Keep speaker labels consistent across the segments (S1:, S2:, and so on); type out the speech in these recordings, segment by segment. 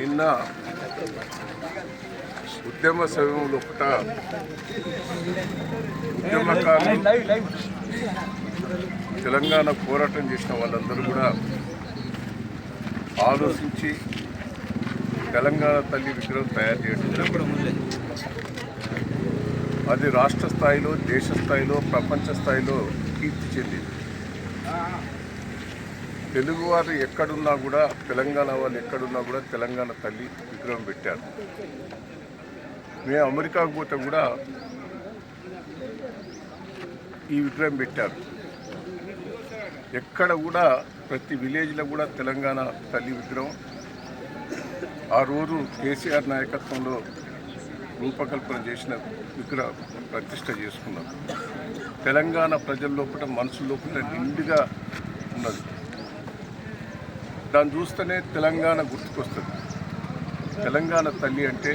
S1: నిన్న ఉద్యమ సమయంలో ఒకట ఉద్యమకారులు తెలంగాణ పోరాటం చేసిన వాళ్ళందరూ కూడా ఆలోచించి తెలంగాణ తల్లి విగ్రహం తయారు చేయడం అది రాష్ట్ర స్థాయిలో దేశ స్థాయిలో ప్రపంచ స్థాయిలో కీర్తి చెందింది. తెలుగువారు ఎక్కడున్నా కూడా తెలంగాణ వాళ్ళు ఎక్కడున్నా కూడా తెలంగాణ తల్లి విగ్రహం పెట్టారు. మేము అమెరికాకు పోతే కూడా ఈ విగ్రహం పెట్టారు. ఎక్కడ కూడా ప్రతి విలేజ్లో కూడా తెలంగాణ తల్లి విగ్రహం. ఆ రోజు కేసీఆర్ నాయకత్వంలో రూపకల్పన చేసిన విగ్రహం ప్రతిష్ట చేసుకున్నాం. తెలంగాణ ప్రజల లోపల మనసు లోపల నిండుగా ఉన్నది. దాన్ని చూస్తేనే తెలంగాణ గుర్తుకొస్తుంది. తెలంగాణ తల్లి అంటే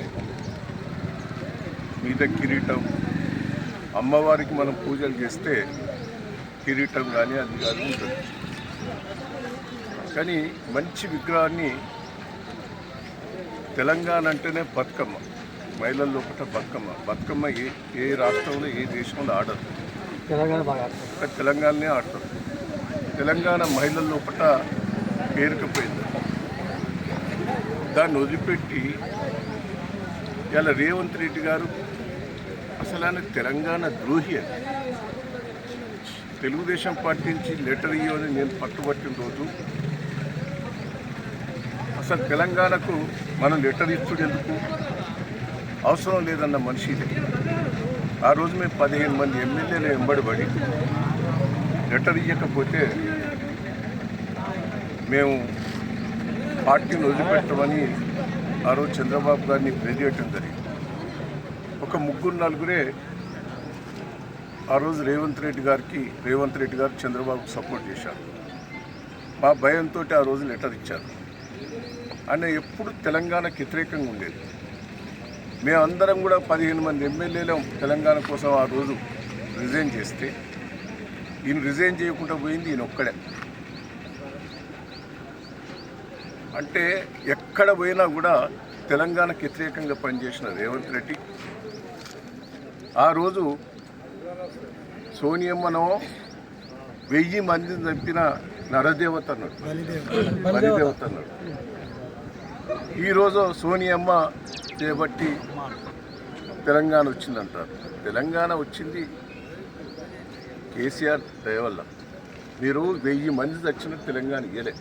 S1: మీద కిరీటం. అమ్మవారికి మనం పూజలు చేస్తే కిరీటం కానీ అది కానీ ఉంటుంది. కానీ మంచి విగ్రహాన్ని తెలంగాణ అంటేనే బతుకమ్మ. మహిళల లోపల బతుకమ్మ. బతుకమ్మ ఏ ఏ రాష్ట్రంలో ఏ దేశంలో ఆడదు.
S2: తెలంగాణ
S1: తెలంగాణనే ఆడతారు. తెలంగాణ మహిళల లోపల పేరుకపోయింది. దాన్ని వదిలిపెట్టి ఇలా రేవంత్ రెడ్డి గారు అసలు ఆయన తెలంగాణ ద్రోహి అని. తెలుగుదేశం పార్టీ నుంచి లెటర్ ఇవ్వని నేను పట్టుబట్టిన రోజు అసలు తెలంగాణకు మనం లెటర్ ఇచ్చుడు ఎందుకు? అవసరం లేదన్న మనిషి ఆ రోజు మేము పదిహేను మంది ఎమ్మెల్యేలు వెంబడిపడి లెటర్ ఇవ్వకపోతే మేము పార్టీని వదిలిపెట్టమని ఆ రోజు చంద్రబాబు గారిని ప్రెజేయటం జరిగింది. ఒక ముగ్గురు నలుగురే ఆ రోజు రేవంత్ రెడ్డి గారికి రేవంత్ రెడ్డి గారు చంద్రబాబుకు సపోర్ట్ చేశారు. మా భయంతో ఆ రోజు లెటర్ ఇచ్చారు. ఆయన ఎప్పుడు తెలంగాణకు వ్యతిరేకంగా ఉండేది. మేమందరం కూడా పదిహేను మంది ఎమ్మెల్యేలం తెలంగాణ కోసం ఆ రోజు రిజైన్ చేస్తే ఈయన రిజైన్ చేయకుండా పోయింది ఈయన ఒక్కడే. అంటే ఎక్కడ పోయినా కూడా తెలంగాణకు వ్యతిరేకంగా పనిచేసిన రేవంత్ రెడ్డి ఆ రోజు సోనియమ్మను వెయ్యి మందిని చంపిన నరదేవత అన్నాడు. బలిదేవత. అన్నాడు. ఈరోజు సోనియమ్మ చేపట్టి తెలంగాణ వచ్చిందంటారు. తెలంగాణ వచ్చింది కేసీఆర్ దయ వల్ల మీరు వెయ్యి మంది చచ్చిన తెలంగాణ ఇయ్యలే.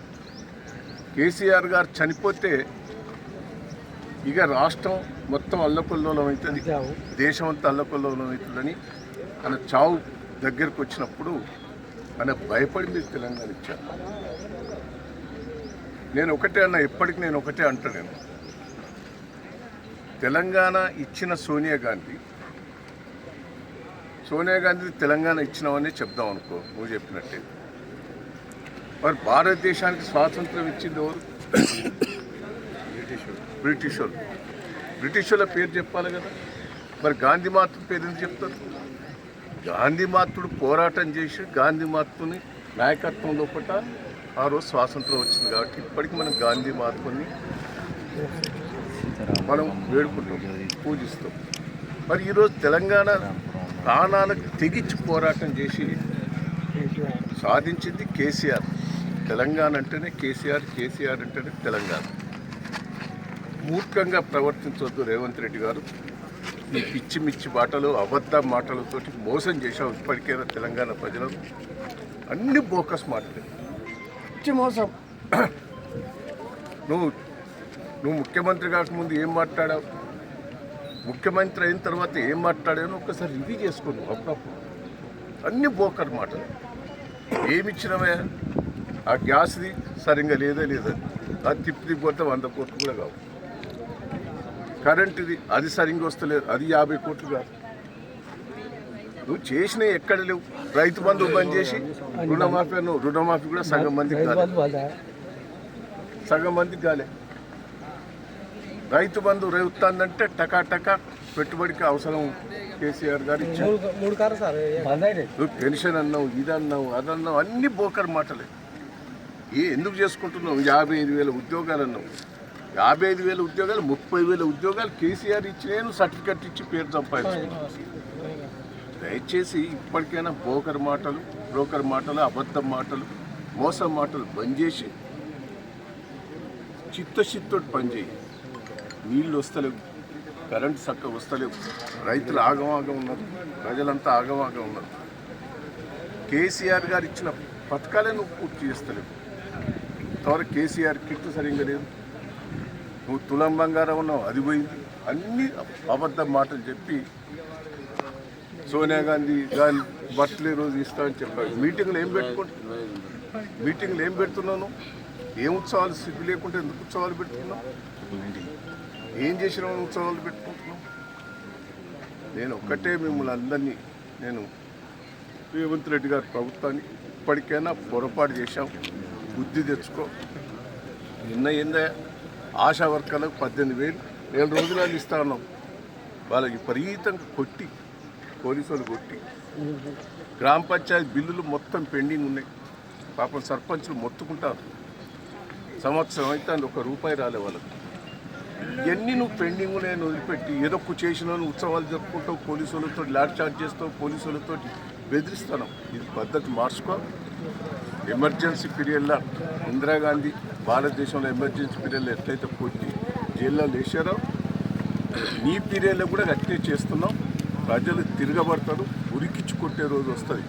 S1: కేసీఆర్ గారు చనిపోతే ఇక రాష్ట్రం మొత్తం అల్లకొల్లోలం అవుతుంది. దేశం అంతా అల్లకొల్లోలం అవుతుందని ఆయన చావు దగ్గరకు వచ్చినప్పుడు ఆయన భయపడి మీరు తెలంగాణ ఇచ్చారు. నేను ఒకటే అన్న ఎప్పటికి నేను ఒకటే అంటా నేను తెలంగాణ ఇచ్చిన సోనియా గాంధీ సోనియా గాంధీ తెలంగాణ ఇచ్చినామని చెప్దాం అనుకో నువ్వు చెప్పినట్టే. మరి భారతదేశానికి స్వాతంత్రం ఇచ్చింది ఎవరు? బ్రిటిష్ వాళ్ళు బ్రిటిష్ వాళ్ళ పేరు చెప్పాలి కదా. మరి గాంధీ మాతృ పేరు ఎందుకు చెప్తారు? గాంధీ మాతృడు పోరాటం చేసి గాంధీ మాతృని నాయకత్వం లోపల ఆ రోజు స్వాతంత్రం వచ్చింది కాబట్టి ఇప్పటికీ మనం గాంధీ మాతృని మనం వేడుకుంటాం పూజిస్తాం. మరి ఈరోజు తెలంగాణ ప్రాణాలకు తెగించి పోరాటం చేసి సాధించింది కేసీఆర్. తెలంగాణ అంటేనే కేసీఆర్ కేసీఆర్ అంటేనే తెలంగాణ. మూర్ఖంగా ప్రవర్తించవద్దు రేవంత్ రెడ్డి గారు. ఈ పిచ్చి మిచ్చి మాటలు అబద్ధ మాటలతోటి మోసం చేశావు ఇప్పటికైనా తెలంగాణ ప్రజలు. అన్ని బోకస్ మాటలు.
S2: పిచ్చి మోసం.
S1: నువ్వు నువ్వు ముఖ్యమంత్రి కాకముందు ఏం మాట్లాడావు? ముఖ్యమంత్రి అయిన తర్వాత ఏం మాట్లాడాను ఒక్కసారి రివ్యూ చేసుకో నువ్వు అప్పుడప్పుడు. అన్ని బోకర్ మాటలు. ఏమి ఇచ్చినవే ఆ గ్యాస్ది సరిగ్గా లేదా లేదా. అది తిప్పి తిప్పిపోతే వంద కోట్లు కూడా కావు. కరెంటుది అది సరిగ్గా వస్తలేదు. అది యాభై కోట్లు కాదు. నువ్వు చేసినవి ఎక్కడ లేవు. రైతు బంధు బంద్ చేసి రుణమాఫీ అన్నావు. రుణమాఫీ కూడా సగం మందికి సగం మందికి కాలే. రైతు బంధు రేవుతుందంటే టకా టకా పెట్టుబడికి అవసరం కేసీఆర్ గారు ఇచ్చారు. నువ్వు పెన్షన్ అన్నావు ఇది అన్నావు అది అన్నావు అన్ని బోకర్ మాటలే. ఏ ఎందుకు చేసుకుంటున్నావు? యాభై ఐదు వేల ఉద్యోగాలు అన్నావు యాభై ఐదు వేల ఉద్యోగాలు ముప్పై వేల ఉద్యోగాలు కేసీఆర్ ఇచ్చిన సర్టిఫికెట్ ఇచ్చి పేరు సంపాదించుకున్నాను దయచేసి ఇప్పటికైనా బ్రోకర్ మాటలు బ్రోకర్ మాటలు అబద్ధం మాటలు మోసం మాటలు బంద్ చేసి చిత్తశుద్ధితోటి పనిచేయి నీళ్ళు వస్తలేవు కరెంట్ చక్క వస్తలేవు. రైతులు ఆగమాగం ఉన్నారు ప్రజలంతా ఆగమాగం ఉన్నారు. కేసీఆర్ గారు ఇచ్చిన పథకాలే నువ్వు పూర్తి చేస్తలేవు. ఇంతవరకు కేసీఆర్ కిట్ సరిగ్గా లేదు. నువ్వు తులం బంగారం ఉన్నావు అది పోయింది. అన్ని అబద్ధ మాటలు చెప్పి సోనియా గాంధీ దాని బట్టలు రోజు ఇస్తామని చెప్పారు మీటింగ్లు ఏం పెట్టుకుంటున్నావు మీటింగ్లు ఏం పెడుతున్నాను? ఏం ఉత్సవాలు సిగ్గు లేకుంటే ఎందుకు ఉత్సవాలు పెట్టుకున్నావు? ఏం చేసిన ఉత్సవాలు పెట్టుకుంటున్నావు? నేను ఒక్కటే మిమ్మల్ని అందరినీ నేను రేవంత్ రెడ్డి గారి ప్రభుత్వాన్ని ఇప్పటికైనా పొరపాటు చేశాం. బుద్ధి తెచ్చుకో. నిన్న ఏందే? ఆశా వర్కర్లకు పద్దెనిమిది వేలు. ఏడు రోజులు ఇస్తా ఉన్నాం. వాళ్ళకి విపరీతంగా కొట్టి పోలీసులు కొట్టి. గ్రామ పంచాయతీ బిల్లులు మొత్తం పెండింగ్ ఉన్నాయి. పాపం సర్పంచులు మొత్తుకుంటారు. సంవత్సరం అయితే అందులో ఒక రూపాయి రాలే వాళ్ళకి. ఇవన్నీ నువ్వు పెండింగ్ నేను వదిలిపెట్టి. ఏదో ఒక చేసిన ఉత్సవాలు జరుపుకుంటావు పోలీసులతో లాడ్ చార్జ్ చేస్తావు పోలీసులతో బెదిరిస్తాను ఇది పద్ధతి మార్చుకో. ఎమర్జెన్సీ పీరియడ్లో ఇందిరాగాంధీ భారతదేశంలో ఎమర్జెన్సీ పీరియడ్లో ఎట్లయితే పోటీ జైల్లో వేసారో నీ పీరియడ్లో కూడా అట్లే చేస్తున్నాం. ప్రజలు తిరగబడతారు ఉరికిచ్చి కొట్టే రోజు వస్తుంది.